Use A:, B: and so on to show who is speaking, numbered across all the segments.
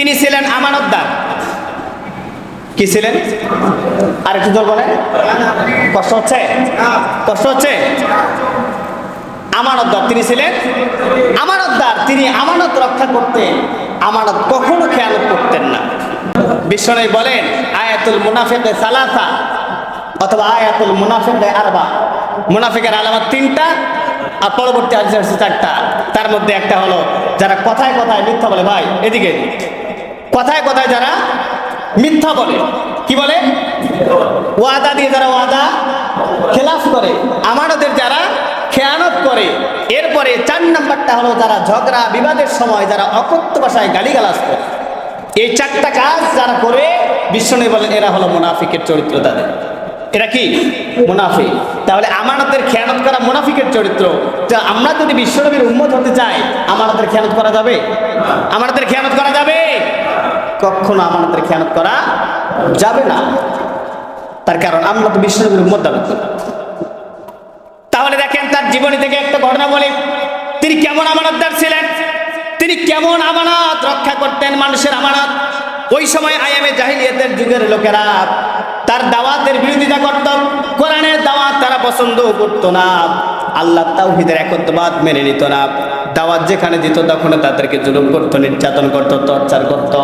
A: তিনি ছিলেন আমানতদার। কি ছিলেন? আর একটু জোর বলেন। কষ্ট হচ্ছে? কষ্ট হচ্ছে? আমানতদার তিনি ছিলেন? আমানতদার, তিনি আমানত রক্ষা করতেন। আমানত কখনো খেয়ালত করতেন না। বিশ্বনবী বলেন, আয়াতুল মুনাফিকে সালাসা অথবা আয়াতুল মুনাফিকে আরবা। মুনাফিকের আলামত তিনটা, আর পরবর্তী হচ্ছে চারটা। তার মধ্যে একটা হলো, যারা কথায় কথায় মিথ্যা বলে, ভাই, এদিকে। কথায় কথায় যারা মিথ্যা বলে, কি বলে? ওয়াদা দিয়ে যারা ওয়াদা খেলাফ করে, আমানতের যারা খেয়ানত করে, এরপরে চার নাম্বারটা হলো যারা ঝগড়া, বিবাদের সময় যারা অকথ্য ভাষায় গালিগালাজ করে। এই চারটা কাজ যারা করে, বিশ্বনবী বলেন, এরা হলো মুনাফিকের চরিত্র তাদের। এরা কি? মুনাফিক। তাহলে আমানতের খেয়ানত করা মুনাফিকের চরিত্র আমরা যদি বিশ্বনবীর উন্মত হতে চাই, আমানতের খেয়ানত করা যাবে? আমানতের খেয়ানত করা যাবে? কখনো আমানতের খেয়ানত করা যাবে না। তার কারণ আমরা তো বিশ্বনবীর করি তাহলে দেখেন তার জীবনী থেকে একটা ঘটনা বলি। তিনি কেমন আমানতদার ছিলেন? তিনি কেমন আমানত রক্ষা করতেন মানুষের আমানত? ওই সময় আইএমএ জাহিলিয়াতের যুগের লোকেরা তার দাওয়াতের বিরোধিতা করত। কোরআনের দাওয়াত তারা পছন্দ করতো না। আল্লাহ তাওহিদের একত্ববাদ মেনে নিত না। দাওয়াত যেখানে দিত তখন তাদেরকে জুলুম করতো, নির্যাতন করতো, টর্চার করত।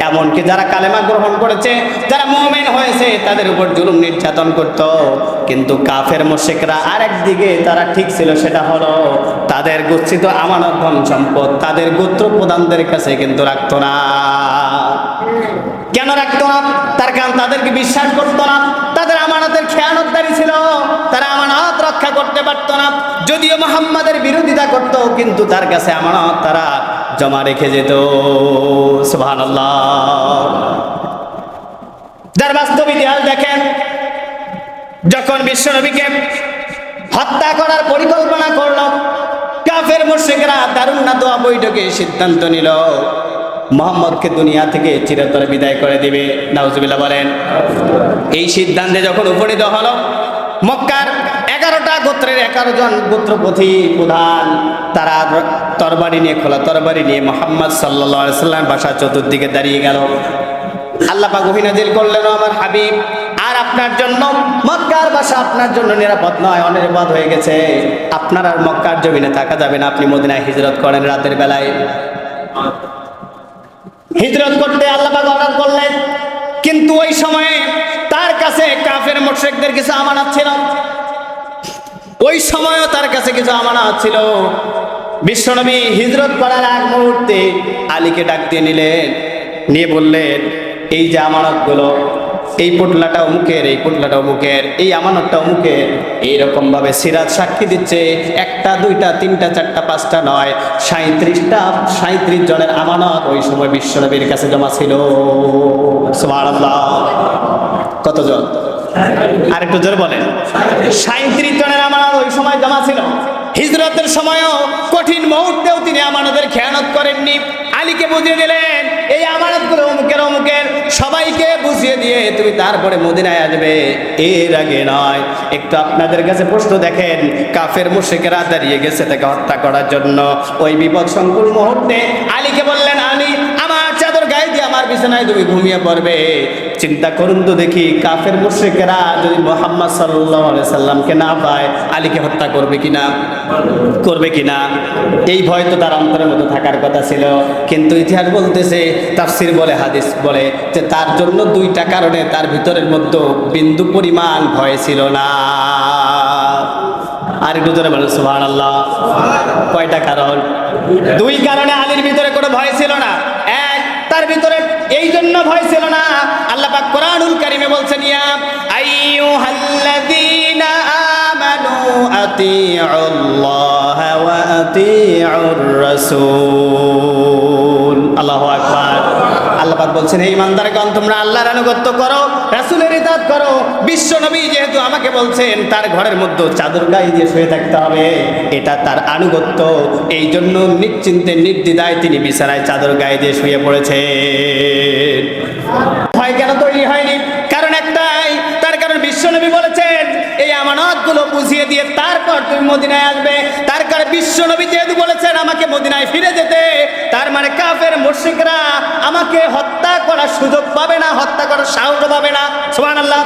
A: এমনকি যারা কালেমা গ্রহণ করেছে, যারা মোমেন হয়েছে, তাদের উপর জুলুম, নির্যাতন করত। কিন্তু কাফের মোশেকরা আরেক দিকে তারা ঠিক ছিল, সেটা হলো তাদের গচ্ছিত আমানত ধন সম্পদ, তাদের গোত্র প্রধানদের কাছে কিন্তু রাখতো না। কেন রাখতো না? তার কারণ তাদেরকে বিশ্বাস করতো না। রক্ষা করতে পারতো না। যদিও মোহাম্মদের বিরোধিতা করত, কিন্তু তার কাছে আমানত তারা জমা রেখে যেত। সুবহান যার বাস্তব ইতিহাস দেখেন, যখন বিশ্বনবীকে হত্যা করার পরিকল্পনা করল, কাফের মুর্শিকরা দারুণ না দোয়া বৈঠকে সিদ্ধান্ত নিল। মোহাম্মদকে দুনিয়া থেকে চিরতরে বিদায় করে দিবে। নাউজুবিল্লাহ বলেন, এই সিদ্ধান্তে যখন উপনীত হলো, মক্কার এগারোটা গোত্রের এগারো জন গোত্রপতি প্রধান। তারা তরবারি নিয়ে খোলা তরবারি নিয়ে মোহাম্মদ সাল্লা সাল্লাম বাসা চতুর্দিকে দাঁড়িয়ে গেল। আল্লাহ পাক করলেন আমার হাবিব, আর আপনার জন্য মক্কার বাসা আপনার জন্য নিরাপদ নয়, অনিরাপদ হয়ে গেছে। আপনার আর মক্কার জমিনে থাকা যাবে না। আপনি মদিনায় হিজরত করেন রাতের বেলায়। হিজরত করতে আল্লাহ অর্ডার করলেন। কিন্তু ওই সময়ে তার কাছে কাফের মোশরিকদের কিছু আমানত ছিল। ওই সময়ও তার কাছে কিছু আমানত ছিল। বিশ্বনবী হিজরত করার আগ মুহূর্তে আলীকে ডাক দিয়ে নিলেন। নিয়ে বললেন, এই যে আমানতগুলো, এই পোটলাটা অমুকের এই পোটলাটা অমুকের এই আমানতটা অমুকের এইরকম ভাবে সিরাজ সাক্ষী দিচ্ছে, একটা, দুইটা, তিনটা, চারটা, পাঁচটা নয় সাঁত্রিশটা সাঁত্রিশ জনের আমানত ওই সময় বিশ্বনবীর কাছে জমা ছিল। কতজন? আর একটু জোরে বলেন। সাঁত্রিশ জনের আমানত সময় জমা ছিল। হিজরতের সময়ও কঠিন মুহূর্তেও তিনি আমানতের খেয়ানত করেননি। আলীকে বুঝিয়ে দিলেন, এই আমানতগুলো অমুকের অমুকের। সবাইকে বুঝিয়ে দিয়ে তুমি তারপরে মদিনায় আসবে। এর আগে নয়, একটু আপনাদের কাছে প্রশ্ন দেখেন, কাফের মুশেকেরা দাঁড়িয়ে গেছে তাকে হত্যা করার জন্য। ওই বিপদ সংকুল মুহূর্তে আলীকে বিছানায় তুমি ঘুমিয়ে পড়বে। চিন্তা করুন তো দেখি, কাফের মুশ্রিকেরা যদি মোহাম্মদ সাল্লাহ সাল্লামকে না পায়, আলীকে হত্যা করবে কিনা? করবে কিনা? এই ভয় তো তার অন্তরের মধ্যে থাকার কথা ছিল। কিন্তু ইতিহাস বলতেছে, তাফসির বলে, হাদিস বলে যে তার জন্য দুইটা কারণে তার ভিতরের মধ্যে বিন্দু পরিমাণ ভয় ছিল না। আর একটু জোরে বলেন সুবহান আল্লাহ কয়টা কারণ? দুই কারণে আলীর ভিতরে কোনো ভয় ছিল না। এক, তার ভিতরে জন্য ভয় ছিল না। আল্লাহ পাক কোরআনুল কারিমে বলছেন, ইয়া আইয়ুহাল্লাযীনা আমানু আতিউল্লাহ ওয়া আতিউর রাসূল। আল্লাহু আকবার। আল্লাহ বলছেন এই ইমানদারগণ, তোমরা আল্লাহর আনুগত্য করো, রাসুলের ইতাত করো, বিশ্ব নবী যেহেতু আমাকে বলছেন, তার ঘরের মধ্যে চাদর গায়ে দিয়ে শুয়ে থাকতে হবে। এটা তার আনুগত্য। এই জন্য নিশ্চিন্তে নির্দিদায় তিনি বিছানায় চাদর গায়ে দিয়ে শুয়ে পড়েছে ভয় কেন তৈরি আমানতগুলো বুঝিয়ে দিয়ে তারপর তুমি মদিনায় আসবে। তার কারণ বিশ্বনবী যেহেতু বলেছেন, আমাকে মদিনায় ফিরে যেতে, তার মানে কাফের, মুশরিকরা আমাকে হত্যা করার সুযোগ পাবে না, হত্যা করার সাহস পাবে না। সুবহানাল্লাহ।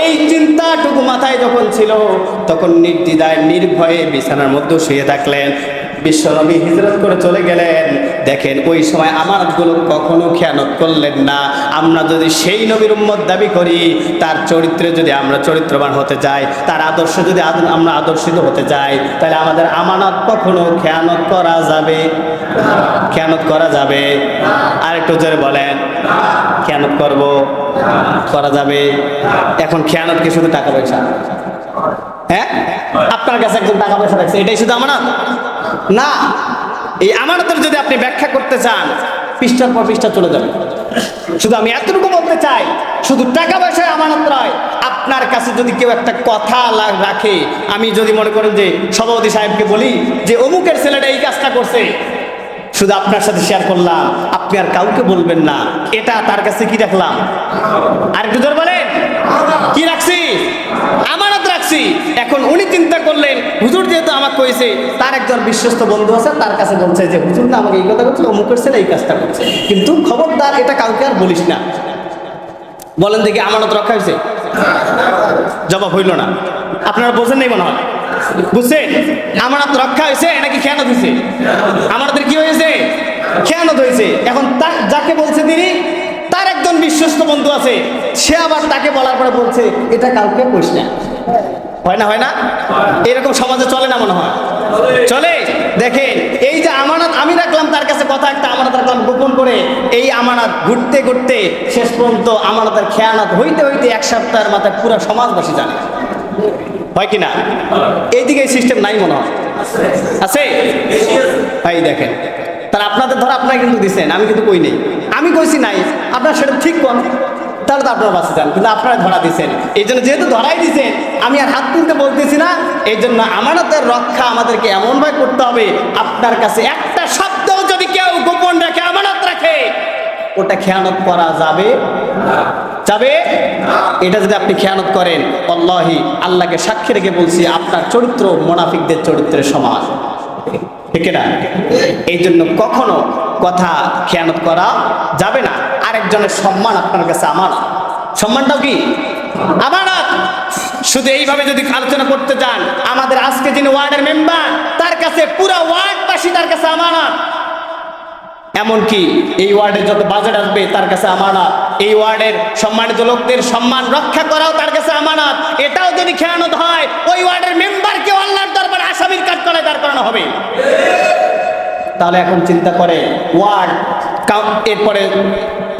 A: এই চিন্তাটুকু মাথায় যখন ছিল, তখন নির্দ্বিধায়, নির্ভয়ে বিছানার মধ্যে শুয়ে থাকলেন। বিশ্বনবী হিজরত করে চলে গেলেন। দেখেন, ওই সময় আমানতগুলো কখনো খেয়ানত করলেন না। আমরা যদি সেই নবীর উম্মত দাবি করি, তার চরিত্রে যদি আমরা চরিত্রবান হতে চাই, তার আদর্শ যদি আমরা আদর্শিত হতে চাই, তাহলে আমাদের আমানত কখনো খেয়ানত করা যাবে? খেয়ানত করা যাবে? আর একটু জোরে বলেন, খেয়ানত করব? করা যাবে? এখন খেয়ানত কি শুধু টাকা পয়সা? হ্যাঁ? আপনার কাছে একজন টাকা পয়সা রাখছে, এটাই শুধু আমানত? না। এই আমানতের যদি আপনি ব্যাখ্যা করতে চান, পৃষ্ঠার পর পৃষ্ঠা চলে যাবে। শুধু আমি এতটুকু বলতে চাই, শুধু টাকা পয়সায় আমানত নয়, আপনার কাছে যদি কেউ একটা কথা রাখে, আমি যদি মনে করেন যে সভাপতি সাহেবকে বলি যে অমুকের ছেলেটা এই কাজটা করছে, শুধু আপনার সাথে শেয়ার করলাম, আপনি আর কাউকে বলবেন না। এটা তার কাছে কি রাখলাম আর একটু জোর বলেন। কি রাখছি? আমানত রাখছি। এখন উনি চিন্তা করলেন, হুজুর কইছে, তার একজন বিশ্বস্ত বন্ধু আছে, তার কাছে বলছে যে, হুজুর, না, আমাকে এই কথা করছে অমুকের ছেলে এই কাজটা করছে। কিন্তু খবরদার এটা কাউকে আর বলিস না। বলেন দেখি, আমানত রক্ষা হয়েছে? জবাব হইল না। আপনারা বোঝেন নাই মনে হয়? বুঝছেন? আমানত রক্ষা হয়েছে, নাকি খেয়ানত হয়েছে? আমাদের কি হয়েছে? খেয়ানত হয়েছে। এখন তার, যাকে বলছে তিনি, তার একজন বিশ্বস্ত বন্ধু আছে, সে আবার তাকে বলার পরে বলছে, এটা কাউকে কইস না। হয় না হয় না? এরকম সমাজে চলে না মনে হয়? চলে। দেখেন, এই যে আমানত আমি রাখলাম তার কাছে কথা, একটা আমানত রাখলাম গোপন করে। এই আমানত ঘুরতে ঘুরতে শেষ পর্যন্ত আমানতের খেয়ানত হইতে হইতে এক সপ্তাহের মাথায় পুরো সমাজবাসী জানে হয় কি না? এইদিকে এই সিস্টেম নাই মনে হয়। আছে? ভাই, দেখেন, তাহলে আপনাদের ধর আপনারা কিন্তু দিচ্ছেন আমি কিন্তু কই নেই। আমি কইছি নাই, আপনারা সেটা ঠিক কোন তাহলে তো আপনারা বাঁচে যান কিন্তু আপনারা ধরা দিছেন এই জন্য যেহেতু ধরাই দিছেন আমি আর হাত তুলতে বলতেছি না, এই জন্য আমানতের রক্ষা আমাদেরকে এমনভাবে করতে হবে, আপনার কাছে একটা শব্দ যদি কেউ গোপন রাখে আমানত রাখে, ওটা খেয়ানত করা যাবে যাবে এটা যদি আপনি খেয়ানত করেন, অল্লাহি, আল্লাহকে সাক্ষী রেখে বলছি, আপনার চরিত্র মোনাফিকদের চরিত্রের সমান। ঠিক না? এই জন্য কখনো কথা খেয়ানত করা যাবে না। আরেকজনের সম্মান আপনার কাছে আমার সম্মানটাও কি? আমানত। শুধু এইভাবে যদি আলোচনা করতে চান আমাদের আজকে যিনি ওয়ার্ডের মেম্বার, তার কাছে পুরো ওয়ার্ডবাসী তার কাছে আমানত। এমনকি এই ওয়ার্ডের যত বাজেট আসবে, তার কাছে আমানত। এই ওয়ার্ডের সম্মানিত লোকদের সম্মান রক্ষা করাও তার কাছে আমানত। এটাও যদি খেয়ানত হয়, ওই ওয়ার্ডের মেম্বারকে আল্লাহর দরবারে আসামির কাজ করে দাঁড় করানো হবে। তাহলে এখন চিন্তা করে, ওয়ার্ড এরপরে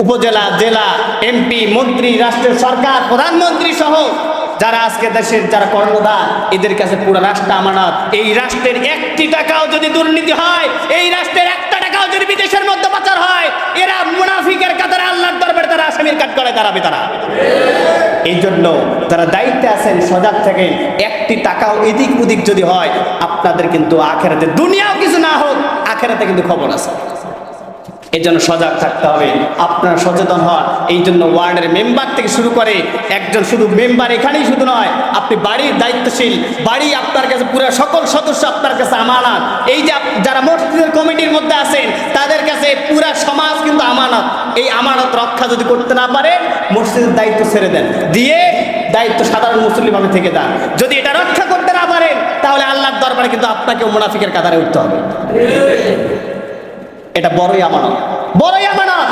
A: উপজেলা, জেলা এমপি মন্ত্রী, রাষ্ট্রের সরকার, প্রধানমন্ত্রী সহ যারা আজকে দেশের যারা কর্ণধার, এদের কাছে পুরো রাষ্ট্র আমানত। এই রাষ্ট্রের একটি টাকাও যদি দুর্নীতি হয়, এই রাষ্ট্রের একটা টাকাও যদি বিদেশের মধ্যে পাচার হয়, এরা মুনাফিকের কাতারে আল্লাহর দরবারে তারা আসামির কাঠ করে দাঁড়াবে তারা। এই জন্য যারা দায়িত্বে আছেন, সজাগ থাকেন, একটি টাকাও এদিক ওদিক যদি হয়, আপনাদের কিন্তু আখেরাতে দুনিয়াও কিছু আখেরাতে কিন্তু খবর আছে। এই জন্য সজাগ থাকতে হবে। আপনারা সচেতন হন। এই জন্য ওয়ার্ডের মেম্বার থেকে শুরু করে একজন শুধু মেম্বার এখানেই শুধু নয়, আপনি বাড়ির দায়িত্বশীল, বাড়ি আপনার কাছে পুরো সকল সদস্য আপনার কাছে আমানত। এই যে যারা মসজিদের কমিটির মধ্যে আছেন, তাদের কাছে পুরা সমাজ কিন্তু আমানত। এই আমানত রক্ষা যদি করতে না পারে, মসজিদের দায়িত্ব ছেড়ে দেন। দিয়ে দায়িত্ব সাধারণ মুসলিমভাবে থেকে দেন যদি এটা রক্ষা দরবারে কিন্তু আপনাকে মুনাফিকের কাতারে উঠতে হবে। এটা বড়ই আমানত। বড়ই আমানত।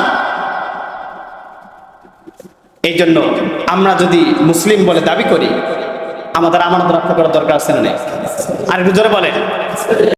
A: এই জন্য আমরা যদি মুসলিম বলে দাবি করি, আমাদের আমানত রক্ষা করার দরকার আছে না আর একটু জোরে বলে